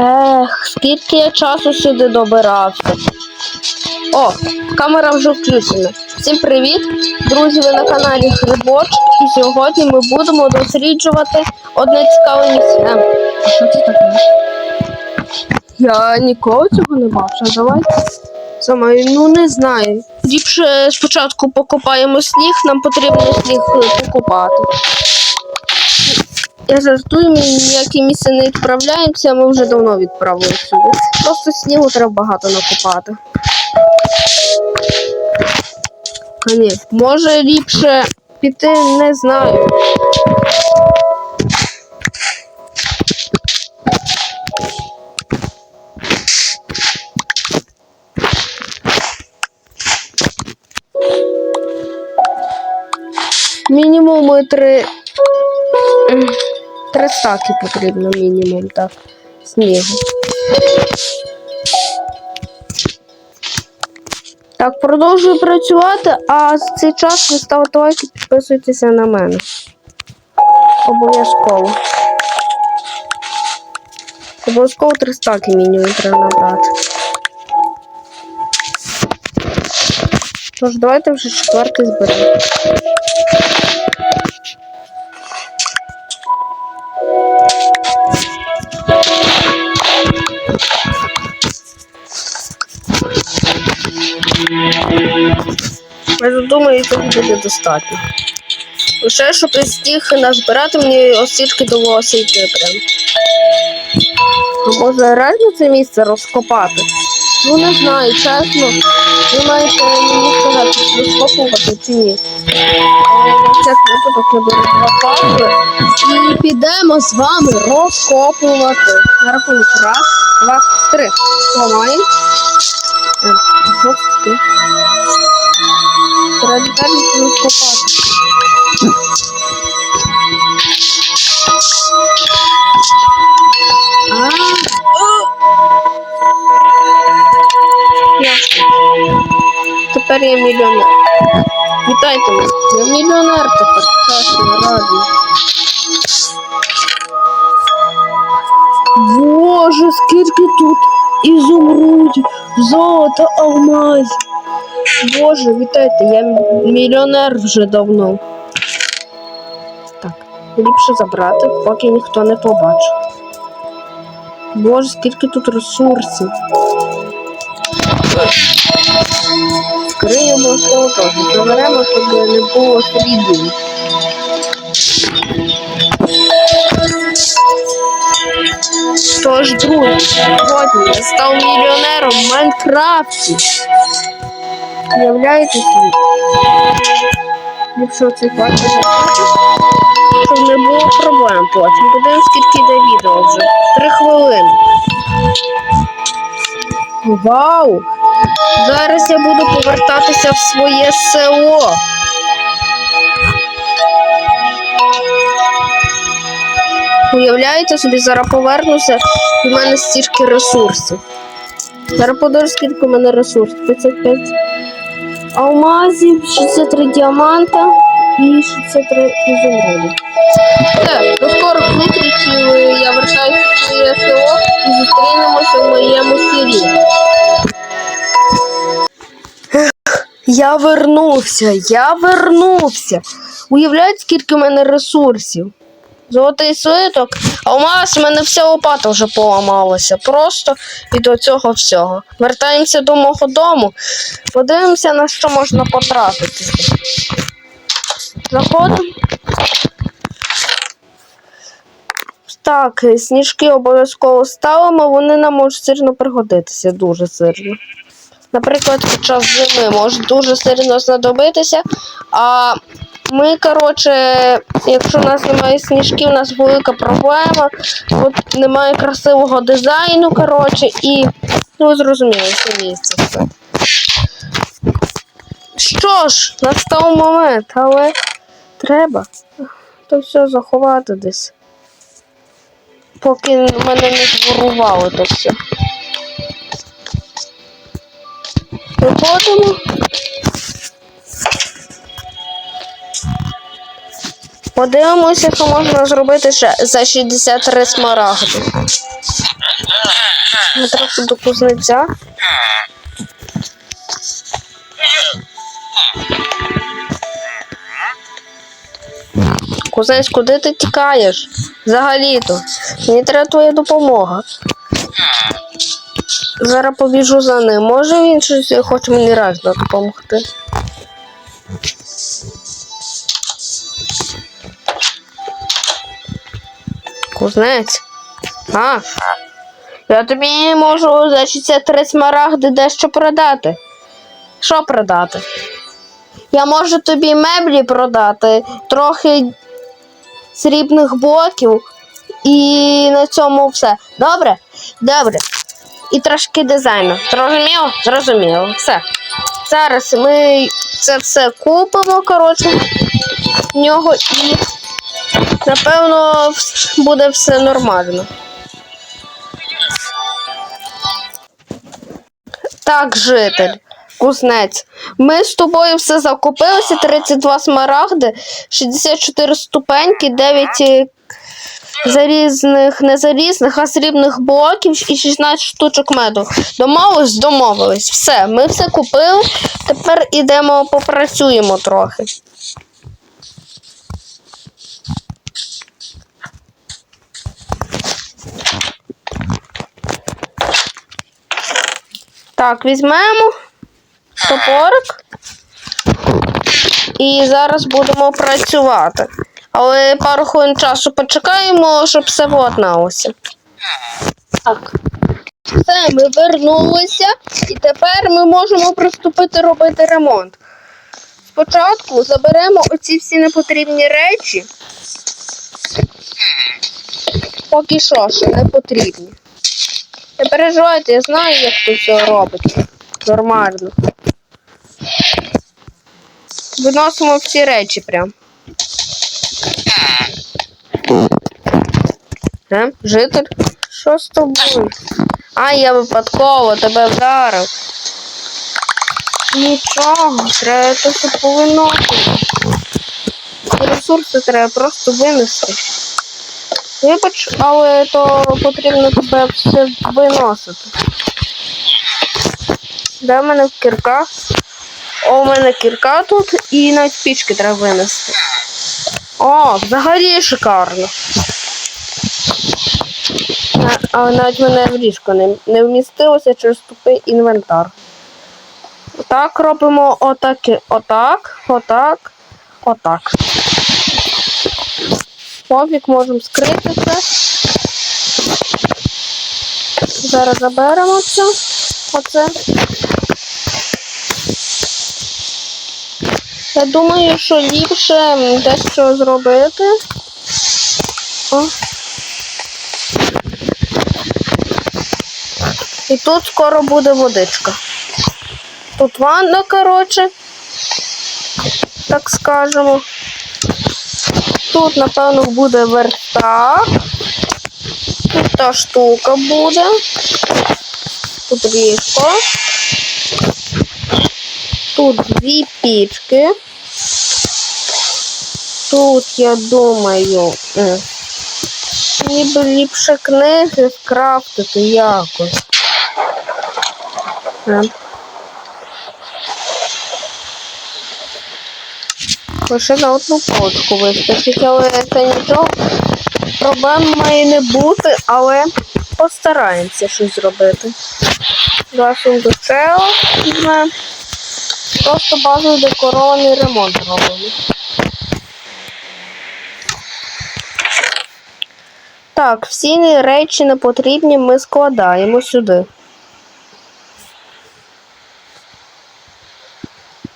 Ех, скільки я часу сюди добирався. О, камера вже включена. Всім привіт! Друзі, ви на каналі Грибоч. І сьогодні ми будемо досліджувати одне цікаве місце. А що це таке? Я ніколи цього не бачив. Давайте. Саме, ну не знаю. Ліпше спочатку покопаємо сніг, нам потрібно сніг е, покопати. Я жартую, ми ніякі місце не відправляємося, ми вже давно відправили сюди. Просто снігу треба багато накопати. А ні, може ліпше піти, не знаю. Мінімум три. Три стаки потрібно мінімум, так. Снігу. Так, продовжую працювати, а з цей час ви ставите лайки, підписуйтеся на мене. Обов'язково. Обов'язково три стаки мінімум треба набрати. Тож, давайте вже четвертий зберемо. Думаю, цього буде достатньо. Лише щоб із тих назбирати мені ось стільки довелося йти прям. А може реально це місце розкопати? Ну не знаю, чесно. Ви маєте мені сказати, чи розкопувати чи ні. Чесно, випадок не беру два папи. І підемо з вами розкопувати. На рахунок раз, два, три. Ламаємо. Е, таке? Треба детально розкопати. А, о! Ясно. Тепер я мільйонер. Вітайте мене. Я мільйонер тепер. Чесно, радий. Боже, скільки тут ізумрудів, золота, алмазів. Боже, вітайте, я мільйонер вже давно. Так, ліпше забрати, поки ніхто не побачив. Боже, скільки тут ресурсів. Скриємо того теж. Заберемо, щоб не було слідів. Тож, друзі, сьогодні я став мільйонером в Майнкрафті. Уявляєте собі? Якщо цей факт щоб не було проблем потім. Подивимось, скільки йде відео вже. Три хвилини. Вау! Зараз я буду повертатися в своє село. Уявляєте собі, зараз повернуся, і в мене стільки ресурсів. Зараз подивлюсь, скільки в мене ресурсів. 55 алмазів, 63 діаманта і 63 ізумруди. Все, до скорих зустрічей. Я вертаюся в своє село і зустрінемося в моєму селі. Я вернувся, я вернувся. Уявляєте, скільки в мене ресурсів? Золотий слиток, а у нас в мене вся лопата вже поламалася. Просто від цього всього. Вертаємося до мого дому, подивимося, на що можна потратитися. Заходимо. Так, сніжки обов'язково ставимо, вони нам можуть сильно пригодитися, дуже сильно. Наприклад, під час зими може дуже сильно знадобитися. А ми, коротше, якщо у нас немає сніжків, у нас велика проблема. От немає красивого дизайну, коротше, і ну, ви зрозуміли, це місце все. Що ж, настав момент, але треба то все заховати десь. Поки мене не зворували то все. Виходимо. Подивимося, що можна зробити ще за 63 смарагди. Ми трохи до кузнеця. Кузнець, куди ти тікаєш? Взагалі-то. Мені треба твоя допомога. Зараз побіжу за ним. Може він щось хоче мені реально допомогти. Кузнець. А. Я тобі можу за 63 смарагди дещо продати. Що продати? Я можу тобі меблі продати, трохи срібних блоків і на цьому все. Добре? Добре. І трошки дизайну. Зрозуміло? Зрозуміло. Все. Зараз ми це все купимо, коротше, в нього і напевно буде все нормально. Так, житель, кузнець. Ми з тобою все закупилися: 32 смарагди, 64 ступеньки, 9 е, залізних, не залізних, а срібних блоків і 16 штучок меду. Домовились? Домовились. Все, ми все купили. Тепер ідемо попрацюємо трохи. Так, візьмемо топорик. І зараз будемо працювати. Але пару хвилин часу почекаємо, щоб все владналося. Так. Все, ми вернулися, і тепер ми можемо приступити робити ремонт. Спочатку заберемо оці всі непотрібні речі. Поки що ще не потрібні. Не переживайте, я знаю, як тут все робиться. Нормально. Виносимо всі речі прям. Е? Житель? Що з тобою? А, я випадково тебе вдарив. Нічого, треба це все повиносити. Ресурси треба просто винести. Вибач, але то потрібно тебе все виносити. Де в мене кірка? О, у мене кірка тут і навіть пічки треба винести. О, взагалі шикарно. Але навіть мене в ліжко не, не вмістилося через тупий інвентар. Отак робимо отаки, отак, отак, отак. Пофіг можемо скрити це. Зараз заберемо це. Оце. Я думаю, що ліпше дещо зробити. О. І тут скоро буде водичка. Тут ванна, коротше. Так скажемо. Тут, напевно, буде верстак. Тут та штука буде. Тут ліжко. Тут дві пічки. Тут, я думаю, ніби ліпше книги скрафтити якось. Лише на одну полочку вистачить, але це нічого. Проблем має не бути, але постараємося щось зробити. До чела візьмемо. Просто базовий декорований ремонт робимо. Так, всі речі непотрібні ми складаємо сюди.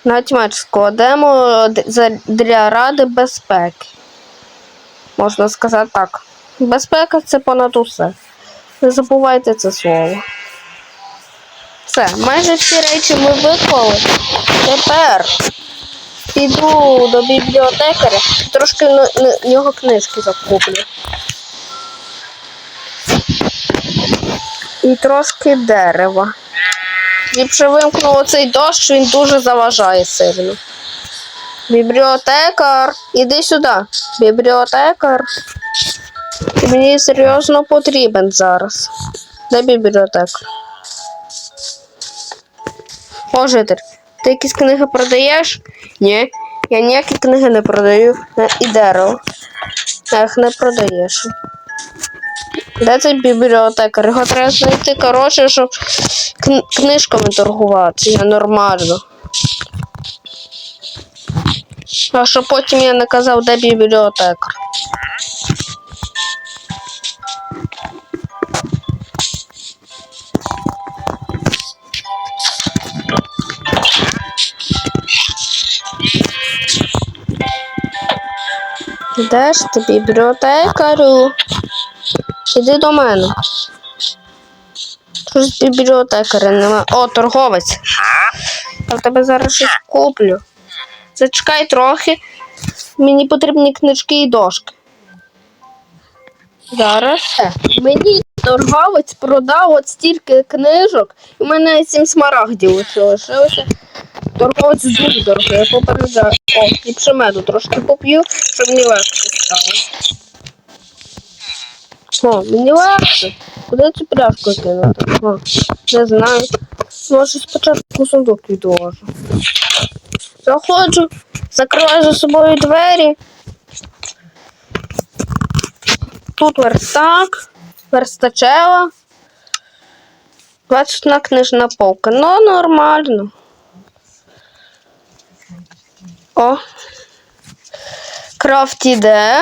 Навіть меч складемо д- за- для ради безпеки. Можна сказати так. Безпека це понад усе. Не забувайте це слово. Все, майже всі речі ми виклали. Тепер піду до бібліотекаря, трошки на нього книжки закуплю. І трошки дерева. Ліпше вимкну оцей дощ, він дуже заважає сильно. Бібліотекар, іди сюди. Бібліотекар. Мені серйозно потрібен зараз. Де бібліотека? О, житель, ти якісь книги продаєш? Ні, я ніякі книги не продаю. І дерево. Їх не продаєш. Де цей бібліотекар? Його треба знайти, коротше, щоб кн- книжками торгувати. Я нормально. А що потім я не казав, де бібліотекар. Де ж ти, бібліотекарю? Іди до мене. Щось бібліотекаря немає. О, торговець. Я в тебе зараз щось куплю. Зачекай трохи. Мені потрібні книжки і дошки. Зараз. Е, Мені торговець продав от стільки книжок, і в мене сім смарагдів лишилося. Торговець дуже дорогий, я попереджаю. О, і пшемеду трошки поп'ю, щоб мені легше стало. О, мені легше. Куди цю пляшку кинути? О, не знаю. Може спочатку сундук відложу. Заходжу, закриваю за собою двері. Тут верстак, верстачела. Бачна книжна полка. Ну, нормально. О. Крафт іде.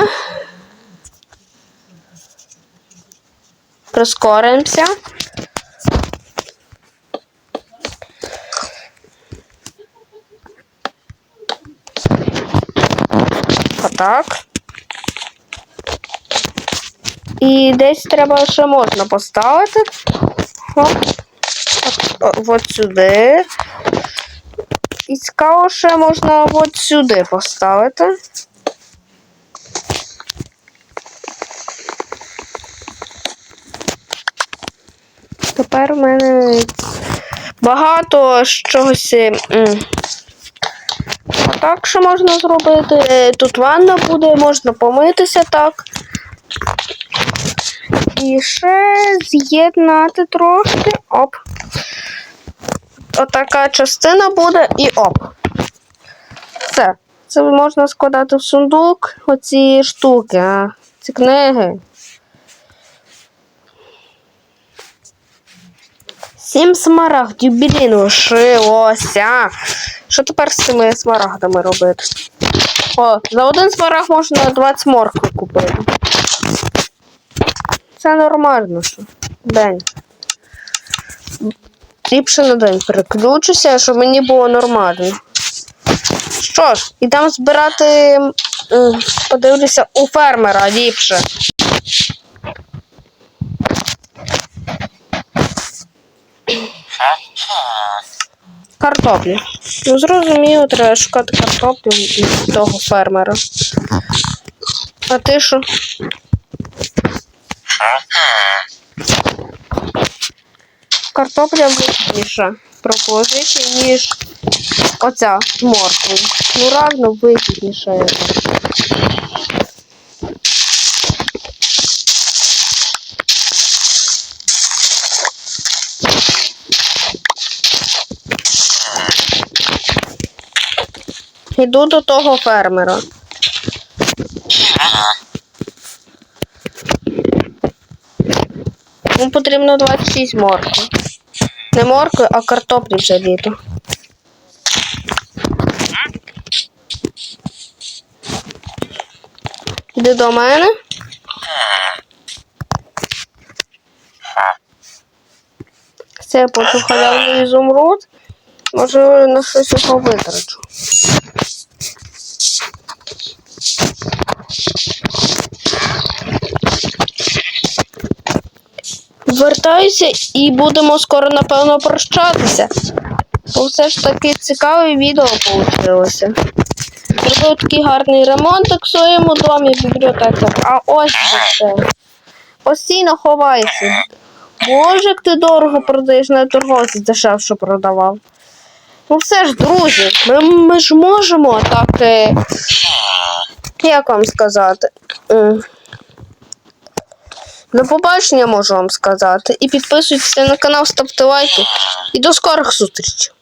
Прискоримося. Отак. І десь треба ще можна поставити. От, от сюди. І цікаво, ще можна от сюди поставити. Тепер в мене багато чогось. м, Так що можна зробити. Е, Тут ванна буде, можна помитися так. І ще з'єднати трошки. Оп. Отака частина буде і оп. Все. Це можна складати в сундук. Оці штуки, а, ці книги. Сім смарагдів, блін, лишилося. Що тепер з цими смарагдами робити? О, за один смарагд можна 20 моркви купити. Це нормально, що. День. Ліпше на день переключуся, щоб мені було нормально. Що ж, ідемо збирати. Подивлюся у фермера ліпше. Картоплі. Ну, зрозуміло, треба шукати картоплю від того фермера. А ти що? Картопля вигідніша пропозиція, ніж оця з морквою. Ну, равно вигідніша. Іду до того фермера. Йому потрібно 26 моркви. Не моркви, а картоплі вже літо. Іди до мене. Це я почу халявний ізумруд. Може на щось його витрачу. Вертаюся і будемо скоро, напевно, прощатися. Бо все ж таки цікаве відео вийшло. Зробив такий гарний ремонт в своєму домі бібліотека. А ось це. Постійно ховається. Боже, як ти дорого продаєш на торговці дешевше продавав. Ну все ж, друзі, ми, ми ж можемо так. е, Як вам сказати? До побачення можу вам сказати. І підписуйтесь на канал, ставте лайки. І до скорих зустрічей.